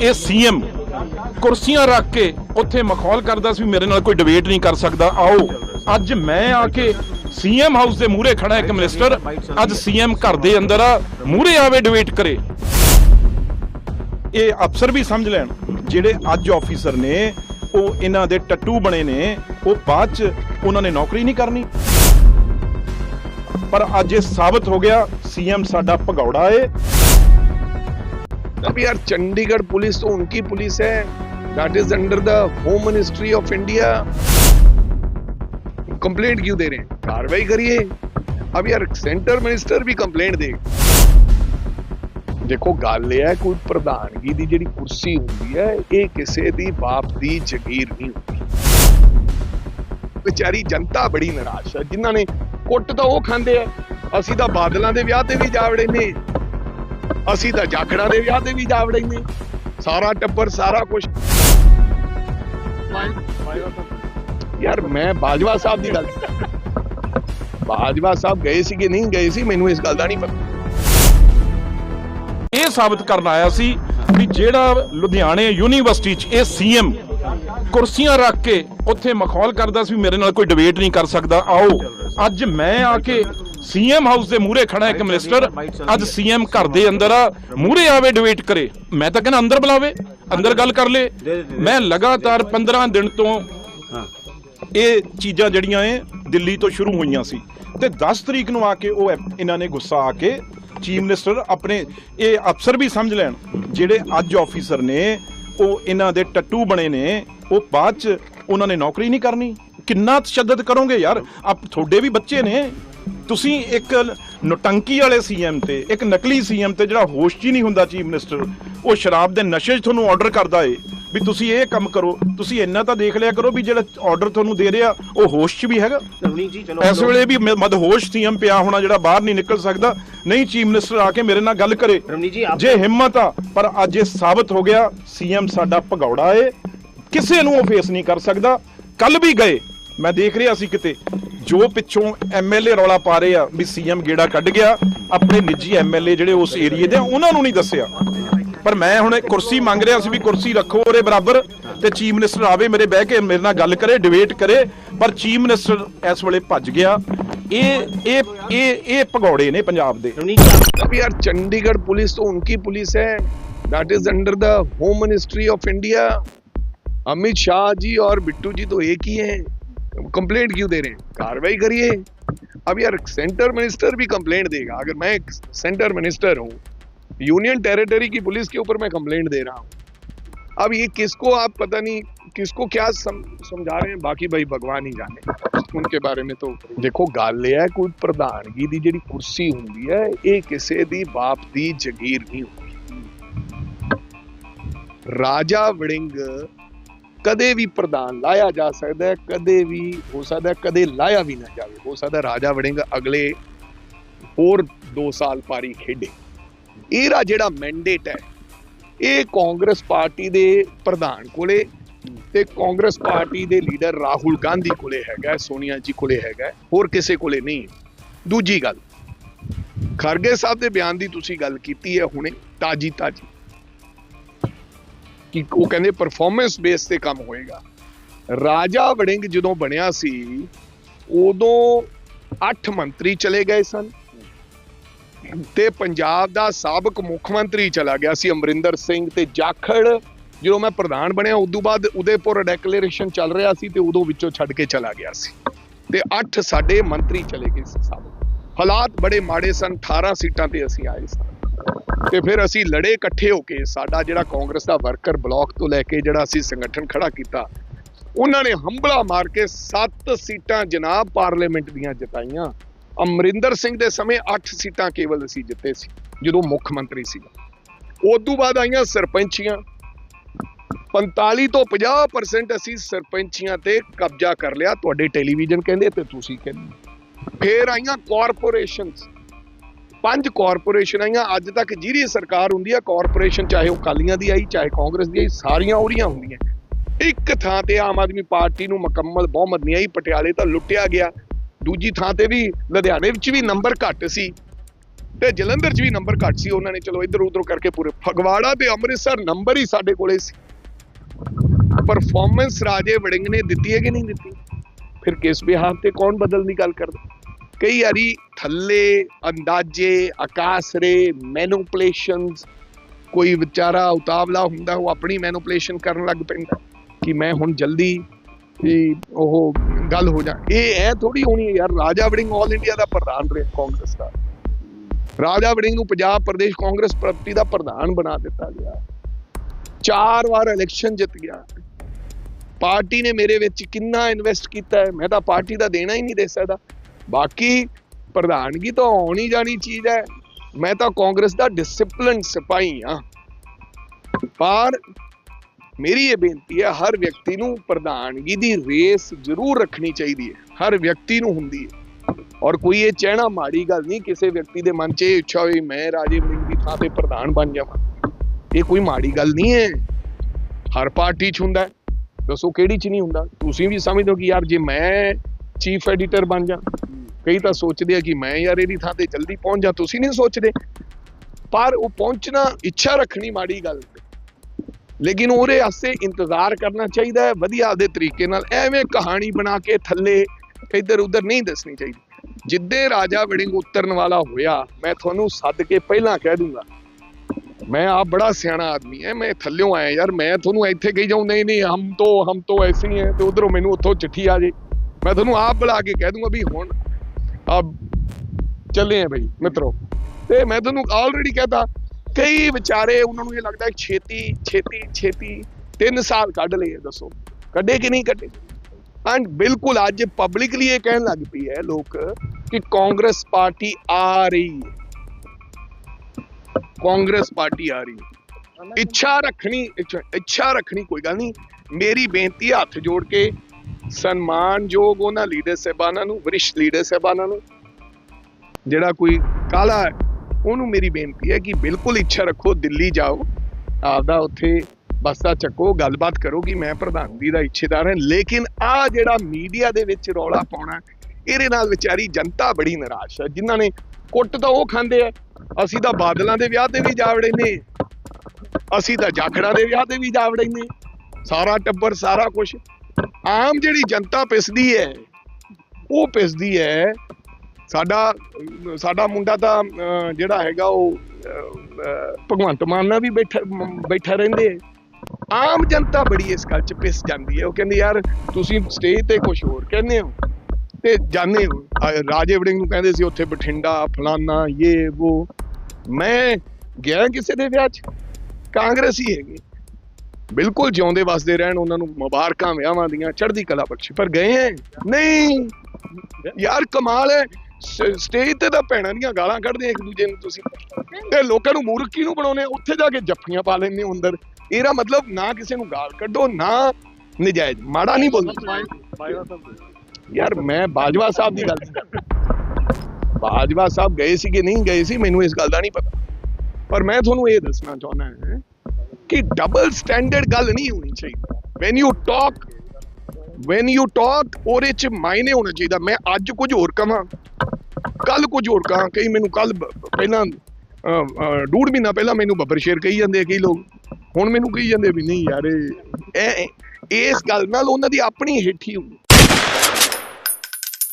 ਇਹ ਸੀਐਮ ਕੁਰਸੀਆਂ ਰੱਖ ਕੇ ਉੱਥੇ ਮਖੌਲ ਕਰਦਾ ਸੀ ਮੇਰੇ ਨਾਲ ਕੋਈ ਡਿਬੇਟ ਨਹੀਂ ਕਰ ਸਕਦਾ। ਆਓ, ਅੱਜ ਮੈਂ ਆ ਕੇ ਸੀਐਮ ਹਾਊਸ ਦੇ ਮੂਹਰੇ ਖੜਾ ਇੱਕ ਮਿਨਿਸਟਰ ਅੱਜ ਸੀਐਮ ਘਰ ਦੇ ਅੰਦਰ ਆ, ਮੂਹਰੇ ਆਵੇ ਡਿਬੇਟ ਕਰੇ। ਇਹ ਅਫਸਰ ਵੀ ਸਮਝ ਲੈਣ, ਜਿਹੜੇ ਅੱਜ ਆਫੀਸਰ ਨੇ, ਉਹ ਇਹਨਾਂ ਦੇ ਟੱਟੂ ਬਣੇ ਨੇ, ਉਹ ਬਾਅਦ ਚ ਉਹਨਾਂ ਨੇ ਨੌਕਰੀ ਨਹੀਂ ਕਰਨੀ। ਪਰ ਅੱਜ ਇਹ ਸਾਬਤ ਹੋ ਗਿਆ, ਸੀਐਮ ਸਾਡਾ ਭਗੌੜਾ ਏ। अब यार चंडीगढ़ पुलिस तो उनकी पुलिस है that is under the home ministry of India complaint क्यों दे रहे हैं कार्रवाई करिए अब यार सेंटर मिनिस्टर भी कंप्लेंट दे ਦੇਖੋ ਗੱਲ ਇਹ ਹੈ ਕੋਈ ਪ੍ਰਧਾਨਗੀ ਦੀ ਜਿਹੜੀ ਕੁਰਸੀ ਹੁੰਦੀ ਹੈ ਇਹ ਕਿਸੇ ਦੀ ਬਾਪ ਦੀ ਜ਼ਗੀਰ ਨਹੀਂ ਹੁੰਦੀ ਵਿਚਾਰੀ ਜਨਤਾ ਬੜੀ ਨਿਰਾਸ਼ ਹੈ ਜਿਨ੍ਹਾਂ ਨੇ ਕੁੱਟ ਤਾਂ ਉਹ ਖਾਂਦੇ ਆ ਅਸੀਂ ਤਾਂ ਬਾਦਲਾਂ ਦੇ ਵਿਆਹ ਤੇ ਵੀ ਜਾਵੜੇ ਨੇ ਅਸੀਂ ਤਾਂ ਜਾਖੜਾਂ ਦੇ ਵਿਆਹ ਤੇ ਵੀ ਜਾ ਵੜੇ ਨੇ ਸਾਰਾ ਟੱਬਰ, ਸਾਰਾ ਕੁਝ ਯਾਰ, ਮੈਂ ਬਾਜਵਾ ਸਾਹਿਬ ਦੀ ਗੱਲ ਬਾਜਵਾ ਸਾਹਿਬ ਗਏ ਸੀ ਕਿ ਨਹੀਂ ਗਏ ਸੀ, ਮੈਨੂੰ ਇਸ ਗੱਲ ਦਾ ਨਹੀਂ ਪਤਾ। ਇਹ ਸਾਬਤ ਕਰਨ ਆਇਆ ਸੀ ਵੀ ਜਿਹੜਾ ਲੁਧਿਆਣੇ ਯੂਨੀਵਰਸਿਟੀ 'ਚ ਇਹ ਸੀਐਮ ਕੁਰਸੀਆਂ ਰੱਖ ਕੇ ਉੱਥੇ ਮਖੌਲ ਕਰਦਾ ਸੀ ਮੇਰੇ ਨਾਲ ਕੋਈ ਡਿਬੇਟ ਨਹੀਂ ਕਰ ਸਕਦਾ। ਆਓ, ਅੱਜ ਮੈਂ ਆ ਕੇ ਸੀਐਮ ਹਾਊਸ ਦੇ ਮੂਹਰੇ ਖੜਾ ਇੱਕ ਮਿਨਿਸਟਰ ਅੱਜ ਸੀਐਮ ਘਰ ਦੇ ਅੰਦਰ ਆ ਮੂਹਰੇ ਆਵੇ ਡਿਬੇਟ ਕਰੇ। ਮੈਂ ਤਾਂ ਕਹਿੰਦਾ ਅੰਦਰ ਬੁਲਾਵੇ ਅੰਦਰ ਗੱਲ ਕਰ ਲੇ। ਮੈਂ ਲਗਾਤਾਰ 15 ਦਿਨ ਤੋਂ ਇਹ ਚੀਜ਼ਾਂ ਜਿਹੜੀਆਂ ਇਹ ਦਿੱਲੀ ਤੋਂ ਸ਼ੁਰੂ ਹੋਈਆਂ ਸੀ। ਤੇ 10 ਤਰੀਕ ਨੂੰ ਆ ਕੇ ਉਹ ਇਹਨਾਂ ਨੇ ਗੁੱਸਾ ਆ ਕੇ ਚੀਫ ਮਿਨਿਸਟਰ ਆਪਣੇ ਇਹ ਅਫਸਰ ਵੀ ਸਮਝ ਲੈਣ ਜਿਹੜੇ ਅੱਜ ਆਫੀਸਰ ਨੇ ਉਹ ਇਹਨਾਂ ਦੇ ਟੱਟੂ ਬਣੇ ਨੇ ਉਹ ਬਾਅਦ ਚ ਉਹਨਾਂ ਨੇ ਨੌਕਰੀ ਨਹੀਂ ਕਰਨੀ। ਕਿੰਨਾ ਤਸ਼ੱਦਦ ਕਰੋਗੇ ਯਾਰ? ਆਪ ਤੁਹਾਡੇ ਵੀ ਬੱਚੇ ਨੇ। ਤੁਸੀਂ ਇੱਕ ਨੋਟੰਕੀ ਵਾਲੇ ਸੀਐਮ ਤੇ ਇੱਕ ਨਕਲੀ ਸੀਐਮ ਤੇ ਜਿਹੜਾ ਹੋਸ਼ ਹੀ ਨਹੀਂ ਹੁੰਦਾ ਚੀਫ ਮਿਨਿਸਟਰ ਉਹ ਸ਼ਰਾਬ ਦੇ ਨਸ਼ੇ 'ਚ ਤੁਹਾਨੂੰ ਆਰਡਰ ਕਰਦਾ ਏ ਵੀ ਤੁਸੀਂ ਇਹ ਕੰਮ ਕਰੋ ਤੁਸੀਂ ਇੰਨਾ ਤਾਂ ਦੇਖ ਲਿਆ ਕਰੋ ਵੀ ਜਿਹੜਾ ਆਰਡਰ ਤੁਹਾਨੂੰ ਦੇ ਰਿਹਾ ਉਹ ਹੋਸ਼ 'ਚ ਵੀ ਹੈਗਾ। ਨਵਨੀਤ ਜੀ ਚਲੋ ਇਸ ਵੇਲੇ ਵੀ ਮਦਹੋਸ਼ ਸੀਐਮ ਪਿਆ ਹੋਣਾ ਜਿਹੜਾ ਬਾਹਰ ਨਹੀਂ ਨਿਕਲ ਸਕਦਾ। ਨਹੀਂ ਚੀਫ ਮਿਨਿਸਟਰ ਆ ਕੇ ਮੇਰੇ ਨਾਲ ਗੱਲ ਕਰੇ। ਰਮਨੀਤ ਜੀ ਆਪ ਜੇ ਹਿੰਮਤ ਆ ਪਰ ਅੱਜ ਇਹ ਸਾਬਤ ਹੋ ਗਿਆ ਸੀਐਮ ਸਾਡਾ ਭਗੌੜਾ ਏ। ਕਿਸੇ ਨੂੰ ਉਹ ਫੇਸ ਨਹੀਂ ਕਰ ਸਕਦਾ। ਕੱਲ ਵੀ ਗਏ ਮੈਂ ਦੇਖ ਰਿਹਾ ਸੀ ਕਿਤੇ। ਜੋ ਪਿੱਛੋਂ ਐਮਐਲਏ ਰੌਲਾ ਪਾ ਰਹੇ ਆ ਵੀ ਸੀਐਮ ਗੇੜਾ ਕੱਢ ਗਿਆ ਆਪਣੇ ਨਿੱਜੀ ਐਮਐਲਏ ਜਿਹੜੇ ਉਸ ਏਰੀਏ ਦੇ ਆ, ਉਹਨਾਂ ਨੂੰ ਨਹੀਂ ਦੱਸਿਆ ਪਰ ਮੈਂ ਹੁਣ ਇਹ ਕੁਰਸੀ ਮੰਗ ਰਿਹਾ ਸੀ ਵੀ ਕੁਰਸੀ ਰੱਖੋ ਉਹਦੇ ਬਰਾਬਰ ਤੇ ਚੀਫ ਮਿਨਿਸਟਰ ਆਵੇ ਮੇਰੇ ਬਹਿ ਕੇ ਮੇਰੇ ਨਾਲ ਗੱਲ ਕਰੇ ਡਿਬੇਟ ਕਰੇ ਪਰ ਚੀਫ ਮਿਨਿਸਟਰ ਇਸ ਵੇਲੇ ਭੱਜ ਗਿਆ ਇਹ ਇਹ ਇਹ ਇਹ ਭਗੌੜੇ ਨੇ ਪੰਜਾਬ ਦੇ रवनीत जी आप अब यार चंडीगढ़ पुलिस तो उनकी पुलिस है that is under the home ministry of India Amit Shah ji और बिट्टू जी तो एक ही हैं कंप्लेंट क्यों दे रहे हैं? कार्रवाई करिए। अब यार सेंटर मिनिस्टर भी कंप्लेंट देगा। अगर मैं सेंटर मिनिस्टर हूँ यूनियन टेरिटरी की पुलिस के ऊपर मैं कंप्लेंट दे रहा हूँ। अब ये किसको आप पता नहीं किसको क्या सम, समझा रहे हैं? बाकी भाई भगवान ही जाने। उनके बारे में तो देखो गल यह है कोई प्रधानगी की जी कुर्सी होंगी है ये किसी दी बाप दी जगीर नहीं होंगी राजा वड़िंग ਕਦੇ ਵੀ ਪ੍ਰਧਾਨ ਲਾਇਆ ਜਾ ਸਕਦਾ ਹੈ, ਕਦੇ ਵੀ ਹੋ ਸਕਦਾ ਕਦੇ ਲਾਇਆ ਵੀ ਨਾ ਜਾਵੇ। ਹੋ ਸਕਦਾ ਰਾਜਾ ਵੜਿੰਗ ਅਗਲੇ ਹੋਰ 2 ਸਾਲ ਪਾਰੀ ਖੇਡੇ। ਇਹਦਾ ਜਿਹੜਾ ਮੈਂਡੇਟ ਹੈ, ਇਹ ਕਾਂਗਰਸ ਪਾਰਟੀ ਦੇ ਪ੍ਰਧਾਨ ਕੋਲੇ ਤੇ ਕਾਂਗਰਸ ਪਾਰਟੀ ਦੇ ਲੀਡਰ ਰਾਹੁਲ ਗਾਂਧੀ ਕੋਲੇ ਹੈਗਾ, ਸੋਨੀਆ ਜੀ ਕੋਲੇ ਹੈਗਾ, ਹੋਰ ਕਿਸੇ ਕੋਲੇ ਨਹੀਂ। ਦੂਜੀ ਗੱਲ, ਖਰਗੇ ਸਾਹਿਬ ਦੇ ਬਿਆਨ ਦੀ ਤੁਸੀਂ ਗੱਲ ਕੀਤੀ ਹੈ ਹੁਣੇ ਤਾਜੀ ਤਾਜੀ ਕਿ ਉਹ ਕਹਿੰਦੇ ਪਰਫਾਰਮੈਂਸ ਬੇਸ ਤੇ ਕੰਮ ਹੋਏਗਾ। ਰਾਜਾ ਵੜਿੰਗ ਜਦੋਂ ਬਣਿਆ ਸੀ, ਉਦੋਂ 8 ਮੰਤਰੀ ਚਲੇ ਗਏ ਸਨ ਤੇ ਪੰਜਾਬ ਦਾ ਸਾਬਕ ਮੁੱਖ ਮੰਤਰੀ ਚਲਾ ਗਿਆ ਸੀ ਅਮਰਿੰਦਰ ਸਿੰਘ ਤੇ ਜਾਖੜ। ਜਦੋਂ ਮੈਂ ਪ੍ਰਧਾਨ ਬਣਿਆ, ਉਦੋਂ ਬਾਅਦ ਉਦੇਪੁਰ ਡੈਕਲੇਰੇਸ਼ਨ ਚੱਲ ਰਿਹਾ ਸੀ ਤੇ ਉਦੋਂ ਵਿੱਚੋਂ ਛੱਡ ਕੇ ਚਲਾ ਗਿਆ ਸੀ। ਤੇ 8 ਸਾਡੇ ਮੰਤਰੀ ਚਲੇ ਗਏ ਸੀ ਸਾਬਕ। ਹਾਲਾਤ ਬੜੇ ਮਾੜੇ ਸਨ 18 ਸੀਟਾਂ ਤੇ ਅਸੀਂ ਆਏ ਸਾਂ। ਤੇ ਫਿਰ ਅਸੀਂ ਲੜੇ ਇਕੱਠੇ ਹੋ ਕੇ, ਸਾਡਾ ਜਿਹੜਾ ਕਾਂਗਰਸ ਦਾ ਵਰਕਰ ਬਲਾਕ ਤੋਂ ਲੈ ਕੇ ਜਿਹੜਾ ਅਸੀਂ ਸੰਗਠਨ ਖੜਾ ਕੀਤਾ, ਉਹਨਾਂ ਨੇ ਹੰਬਲਾ ਮਾਰ ਕੇ 7 ਸੀਟਾਂ ਜਨਾਬ ਪਾਰਲੀਮੈਂਟ ਦੀਆਂ ਜਿਤਾਈਆਂ। ਅਮਰਿੰਦਰ ਸਿੰਘ ਦੇ ਸਮੇਂ 8 ਸੀਟਾਂ ਕੇਵਲ ਅਸੀਂ ਜਿੱਤੇ ਸੀ, ਜਦੋਂ ਮੁੱਖ ਮੰਤਰੀ ਸੀ ਉਦੋਂ ਬਾਅਦ ਆਈਆਂ ਸਰਪੰਚੀਆਂ। 45 ਤੋਂ 50% ਅਸੀਂ ਸਰਪੰਚੀਆਂ ਤੇ ਕਬਜ਼ਾ ਕਰ ਲਿਆ, ਤੁਹਾਡੇ ਟੈਲੀਵਿਜ਼ਨ ਕਹਿੰਦੇ ਤੇ ਤੁਸੀਂ ਕਹਿੰਦੇ। ਫੇਰ ਆਈਆਂ ਕਾਰਪੋਰੇਸ਼ਨਸ ਪੰਜ ਕਾਰਪੋਰੇਸ਼ਨ ਆਈਆਂ, ਅੱਜ ਤੱਕ ਜਿਹੜੀ ਸਰਕਾਰ ਹੁੰਦੀ ਆ ਕਾਰਪੋਰੇਸ਼ਨ ਚਾਹੇ ਉਹ ਕਾਲੀਆਂ ਦੀ ਆਈ, ਚਾਹੇ ਕਾਂਗਰਸ ਦੀ ਆਈ, ਸਾਰੀਆਂ ਉਹਦੀਆਂ ਹੁੰਦੀਆਂ। ਇੱਕ ਥਾਂ ਤੇ ਆਮ ਆਦਮੀ ਪਾਰਟੀ ਨੂੰ ਮੁਕੰਮਲ ਬਹੁਮਤ ਨਹੀਂ ਆਈ, ਪਟਿਆਲੇ ਤਾਂ ਲੁੱਟਿਆ ਗਿਆ। ਦੂਜੀ ਥਾਂ ਤੇ ਵੀ ਲੁਧਿਆਣੇ ਵਿੱਚ ਵੀ ਨੰਬਰ ਘੱਟ ਸੀ ਤੇ ਜਲੰਧਰ 'ਚ ਵੀ ਨੰਬਰ ਘੱਟ ਸੀ। ਉਹਨਾਂ ਨੇ ਚਲੋ ਇੱਧਰ ਉੱਧਰ ਕਰਕੇ ਪੂਰੇ ਫਗਵਾੜਾ ਤੇ ਅੰਮ੍ਰਿਤਸਰ ਨੰਬਰ ਹੀ ਸਾਡੇ ਕੋਲੇ ਸੀ। ਪਰਫਾਰਮੈਂਸ ਰਾਜੇ ਵੜਿੰਗ ਨੇ ਦਿੱਤੀ ਹੈ ਕਿ ਨਹੀਂ ਦਿੱਤੀ? ਫਿਰ ਕਿਸ ਬਿਹਾਰ ਤੇ ਕੌਣ ਬਦਲ ਦੀ ਗੱਲ ਕਰਦਾ? ਕਈ ਵਾਰੀ ਥੱਲੇ, ਅੰਦਾਜ਼ੇ, ਆਕਾਸਰੇ ਮੈਨੂਪਲੇਸ਼ਨਸ ਕੋਈ ਵਿਚਾਰਾ ਉਤਾਵਲਾ ਹੁੰਦਾ, ਉਹ ਆਪਣੀ ਮੈਨੂਪਲੇਸ਼ਨ ਕਰਨ ਲੱਗ ਪੈਂਦਾ ਕਿ ਮੈਂ ਹੁਣ ਜਲਦੀ ਵੀ ਉਹ ਗੱਲ ਹੋ ਜਾ। ਇਹ ਐ ਥੋੜੀ ਹੋਣੀ ਹੈ ਯਾਰ, ਰਾਜਾ ਵੜਿੰਗ ਆਲ ਇੰਡੀਆ ਦਾ ਪ੍ਰਧਾਨ ਰਿਹਾ ਕਾਂਗਰਸ ਦਾ। ਰਾਜਾ ਵੜਿੰਗ ਨੂੰ ਪੰਜਾਬ ਪ੍ਰਦੇਸ਼ ਕਾਂਗਰਸ ਪ੍ਰਾਪਤੀ ਦਾ ਪ੍ਰਧਾਨ ਬਣਾ ਦਿੱਤਾ ਗਿਆ। ਚਾਰ ਵਾਰ ਇਲੈਕਸ਼ਨ ਜਿੱਤ ਗਿਆ। ਪਾਰਟੀ ਨੇ ਮੇਰੇ ਵਿੱਚ ਕਿੰਨਾ ਇਨਵੈਸਟ ਕੀਤਾ ਹੈ, ਮੈਂ ਤਾਂ ਪਾਰਟੀ ਦਾ ਦੇਣਾ ਹੀ ਨਹੀਂ ਦੇ ਸਕਦਾ। ਬਾਕੀ ਪ੍ਰਧਾਨਗੀ ਤਾਂ ਆਉਣੀ ਜਾਣੀ ਚੀਜ਼ ਹੈ। ਮੈਂ ਤਾਂ ਕਾਂਗਰਸ ਦਾ ਡਿਸਪਲਿਨ ਸਿਪਾਹੀ ਆ ਪਰ ਮੇਰੀ ਇਹ ਬੇਨਤੀ ਹੈ, ਹਰ ਵਿਅਕਤੀ ਨੂੰ ਪ੍ਰਧਾਨਗੀ ਦੀ ਰੇਸ ਜ਼ਰੂਰ ਰੱਖਣੀ ਚਾਹੀਦੀ ਹੈ। ਹਰ ਵਿਅਕਤੀ ਨੂੰ ਹੁੰਦੀ ਹੈ। ਔਰ ਕੋਈ ਇਹ ਚਹਿਣਾ ਮਾੜੀ ਗੱਲ ਨਹੀਂ, ਕਿਸੇ ਵਿਅਕਤੀ ਦੇ ਮਨ 'ਚ ਇਹ ਇੱਛਾ ਹੋਈ ਮੈਂ ਰਾਜੇ ਵੜਿੰਗ ਦੀ ਥਾਂ ਤੇ ਪ੍ਰਧਾਨ ਬਣ ਜਾਵਾਂ। ਇਹ ਕੋਈ ਮਾੜੀ ਗੱਲ ਨਹੀਂ ਹੈ। ਹਰ ਪਾਰਟੀ 'ਚ ਹੁੰਦਾ ਦੱਸੋ ਕਿਹੜੀ 'ਚ ਨਹੀਂ ਹੁੰਦਾ? ਤੁਸੀਂ ਵੀ ਸਮਝਦੇ ਹੋ ਕਿ ਯਾਰ ਜੇ ਮੈਂ ਚੀਫ ਐਡੀਟਰ ਬਣ ਜਾ ਕਈ ਤਾਂ ਸੋਚਦੇ ਆ ਕਿ ਮੈਂ ਯਾਰ ਇਹਦੀ ਥਾਂ ਤੇ ਜਲਦੀ ਪਹੁੰਚ ਜਾ, ਤੁਸੀਂ ਨਹੀਂ ਸੋਚਦੇ। ਪਰ ਉਹ ਪਹੁੰਚਣਾ ਇੱਛਾ ਰੱਖਣੀ ਮਾੜੀ ਗੱਲ ਲੇਕਿਨ ਉਹਦੇ ਵਾਸਤੇ ਇੰਤਜ਼ਾਰ ਕਰਨਾ ਚਾਹੀਦਾ ਹੈ, ਵਧੀਆ ਦੇ ਤਰੀਕੇ ਨਾਲ ਐਵੇਂ ਕਹਾਣੀ ਬਣਾ ਕੇ ਥੱਲੇ ਇੱਧਰ ਉੱਧਰ ਨਹੀਂ ਦੱਸਣੀ ਚਾਹੀਦੀ। ਜਿੱਦੇ ਰਾਜਾ ਵੜਿੰਗ ਉਤਰਨ ਵਾਲਾ ਹੋਇਆ, ਮੈਂ ਤੁਹਾਨੂੰ ਸੱਦ ਕੇ ਪਹਿਲਾਂ ਕਹਿ ਦੂੰਗਾ। ਮੈਂ ਆਪ ਬੜਾ ਸਿਆਣਾ ਆਦਮੀ ਹੈ ਮੈਂ ਥੱਲਿਓਂ ਆਇਆ ਯਾਰ, ਮੈਂ ਤੁਹਾਨੂੰ ਇੱਥੇ ਕਹੀ ਜਾਉਂ ਨਹੀਂ ਨਹੀਂ, ਹਮ ਤੋਂ ਹਮ ਤੋਂ ਐਸੇ ਹੀ ਹੈ ਤੇ ਉਧਰੋਂ ਮੈਨੂੰ ਉੱਥੋਂ ਚਿੱਠੀ ਆ ਜੇ। ਮੈਂ ਤੁਹਾਨੂੰ ਆਪ ਬੁਲਾ ਕੇ ਕਹਿ ਦੂੰਗਾ ਵੀ ਹੁਣ ਅਬ ਚੱਲੇ ਆ ਬਈ, ਮਿੱਤਰੋ। ਤੇ ਮੈਂ ਤੁਹਾਨੂੰ ਆਲਰੇਡੀ ਕਹਤਾ, ਕਈ ਵਿਚਾਰੇ ਉਹਨਾਂ ਨੂੰ ਇਹ ਲੱਗਦਾ ਛੇਤੀ ਛੇਤੀ ਛੇਤੀ 3 ਸਾਲ ਕੱਢ ਲਏ ਦੱਸੋ। ਕੱਢੇ ਕਿ ਨਹੀਂ ਕੱਢੇ? ਐਂਡ ਬਿਲਕੁਲ ਅੱਜ ਪਬਲਿਕਲੀ ਇਹ ਕਹਿਣ ਲੱਗ ਪਈ ਹੈ ਲੋਕ ਕਿ ਕਾਂਗਰਸ ਪਾਰਟੀ ਆ ਰਹੀ ਹੈ। ਕਾਂਗਰਸ ਪਾਰਟੀ ਆ ਰਹੀ ਹੈ। ਇੱਛਾ ਰੱਖਣੀ, ਇੱਛਾ- ਇੱਛਾ ਰੱਖਣੀ ਕੋਈ ਗੱਲ ਨਹੀਂ। ਮੇਰੀ ਬੇਨਤੀ ਹੱਥ ਜੋੜ ਕੇ ਸਨਮਾਨਯੋਗ ਉਹਨਾਂ ਲੀਡਰ ਸਾਹਿਬਾਨਾਂ ਨੂੰ, ਵਰਿਸ਼ਟ ਲੀਡਰ ਸਾਹਿਬਾਨਾਂ ਨੂੰ। ਜਿਹੜਾ ਕੋਈ ਕਾਲਾ ਉਹਨੂੰ ਮੇਰੀ ਬੇਨਤੀ ਹੈ ਕਿ ਬਿਲਕੁਲ ਇੱਛਾ ਰੱਖੋ, ਦਿੱਲੀ ਜਾਓ। ਆਪਦਾ ਉੱਥੇ ਬਸਤਾ ਚੱਕੋ, ਗੱਲਬਾਤ ਕਰੋ ਕਿ ਮੈਂ ਪ੍ਰਧਾਨਗੀ ਦਾ ਇੱਛੇਦਾਰ ਹਾਂ। ਲੇਕਿਨ ਆ ਜਿਹੜਾ ਮੀਡੀਆ ਦੇ ਵਿੱਚ ਰੌਲਾ ਪਾਉਣਾ ਇਹਦੇ ਨਾਲ ਵਿਚਾਰੀ ਜਨਤਾ ਬੜੀ ਨਿਰਾਸ਼ ਹੈ। ਜਿਨ੍ਹਾਂ ਨੇ ਕੁੱਟ ਤਾਂ ਉਹ ਖਾਂਦੇ ਆ। ਅਸੀਂ ਤਾਂ ਬਾਦਲਾਂ ਦੇ ਵਿਆਹ ਤੇ ਵੀ ਜਾ ਵੜੇਨੇ। ਅਸੀਂ ਤਾਂ ਜਾਖੜਾਂ ਦੇ ਵਿਆਹ ਤੇ ਵੀ ਜਾ ਵੜੇਨੇ। ਸਾਰਾ ਟੱਬਰ, ਸਾਰਾ ਕੁਝ ਆਮ ਜਿਹੜੀ ਜਨਤਾ ਪਿਸਦੀ ਹੈ, ਉਹ ਪਿਸਦੀ ਹੈ, ਸਾਡਾ ਸਾਡਾ ਮੁੰਡਾ ਤਾਂ ਜਿਹੜਾ ਹੈਗਾ ਉਹ ਭਗਵੰਤ ਮਾਨ ਨਾਲ ਵੀ ਬੈਠਾ ਬੈਠਾ ਰਹਿੰਦੇ ਹੈ। ਆਮ ਜਨਤਾ ਬੜੀ ਇਸ ਗੱਲ 'ਚ ਪਿਸ ਜਾਂਦੀ ਹੈ। ਉਹ ਕਹਿੰਦੀ, ਯਾਰ, ਤੁਸੀਂ ਸਟੇਜ ਤੇ ਕੁਝ ਹੋਰ ਕਹਿੰਦੇ ਹੋ? ਤੇ ਜਾਣੇ ਹੋ। ਰਾਜੇ ਵੜਿੰਗ ਨੂੰ ਕਹਿੰਦੇ ਸੀ, ਉੱਥੇ ਬਠਿੰਡਾ, ਫਲਾਨਾ ਇਹ ਉਹ ਮੈਂ ਗਿਆ ਕਿਸੇ ਦੇ ਵਿਆਹ 'ਚ। ਕਾਂਗਰਸੀ ਹੈਗੇ। ਬਿਲਕੁਲ ਜਿਉਂਦੇ ਵਸਦੇ ਰਹਿਣ, ਉਹਨਾਂ ਨੂੰ ਮੁਬਾਰਕਾਂ ਵਿਆਹਾਂ ਦੀਆਂ, ਚੜ੍ਹਦੀ ਕਲਾ ਬਖਸ਼ੇ। ਪਰ ਗਏ ਹੈ? ਨਹੀਂ। ਯਾਰ ਕਮਾਲ ਹੈ। ਸਟੇਜ ਤੇ ਤਾਂ ਭੈਣਾਂ ਦੀਆਂ ਗਾਲਾਂ ਕੱਢਦੇ ਇੱਕ ਦੂਜੇ ਨੂੰ ਤੁਸੀਂ। ਤੇ ਲੋਕਾਂ ਨੂੰ ਮੂਰਖ ਕਿਹਨੂੰ ਬਣਾਉਨੇ ਉੱਥੇ ਜਾ ਕੇ ਜੱਫੀਆਂ ਪਾ ਲੈਂਦੇ ਹੋ ਅੰਦਰ। ਇਹਦਾ ਮਤਲਬ ਨਾ ਕਿਸੇ ਨੂੰ ਗਾਲ ਕੱਢੋ, ਨਾ ਨਜਾਇਜ਼। ਮਾੜਾ ਨਹੀਂ ਬੋਲਣਾ। ਯਾਰ ਮੈਂ ਬਾਜਵਾ ਸਾਹਿਬ ਦੀ ਗੱਲ ਬਾਜਵਾ ਸਾਹਿਬ ਗਏ ਸੀ ਕਿ ਨਹੀਂ ਗਏ ਸੀ, ਮੈਨੂੰ ਇਸ ਗੱਲ ਦਾ ਨਹੀਂ ਪਤਾ। ਪਰ ਮੈਂ ਤੁਹਾਨੂੰ ਇਹ ਦੱਸਣਾ ਚਾਹੁੰਦਾ ਹਾਂ ਕਿ ਡਬਲ ਸਟੈਂਡਰਡ ਗੱਲ ਨਹੀਂ ਹੋਣੀ ਚਾਹੀਦੀ when you talk when you talk ਉਹਦੇ ਚ ਮਾਇਨੇ ਹੋਣਾ ਚਾਹੀਦਾ ਮੈਂ ਅੱਜ ਕੁਝ ਹੋਰ ਕਹਾਂ ਕੱਲ ਕੁਝ ਹੋਰ ਕਹਾਂ ਕਈ ਮੈਨੂੰ ਕੱਲ ਪਹਿਲਾਂ ਅਹ, ਮਹੀਨਾ ਪਹਿਲਾਂ ਮੈਨੂੰ ਬੱਬਰ ਸ਼ੇਰ ਕਹੀ ਜਾਂਦੇ ਕਈ ਲੋਕ ਹੁਣ ਮੈਨੂੰ ਕਹੀ ਜਾਂਦੇ ਵੀ ਨਹੀਂ ਯਾਰ ਇਹ- ਇਸ ਗੱਲ ਨਾਲ ਉਹਨਾਂ ਦੀ ਆਪਣੀ ਹਿੱਠੀ ਹੁੰਦੀ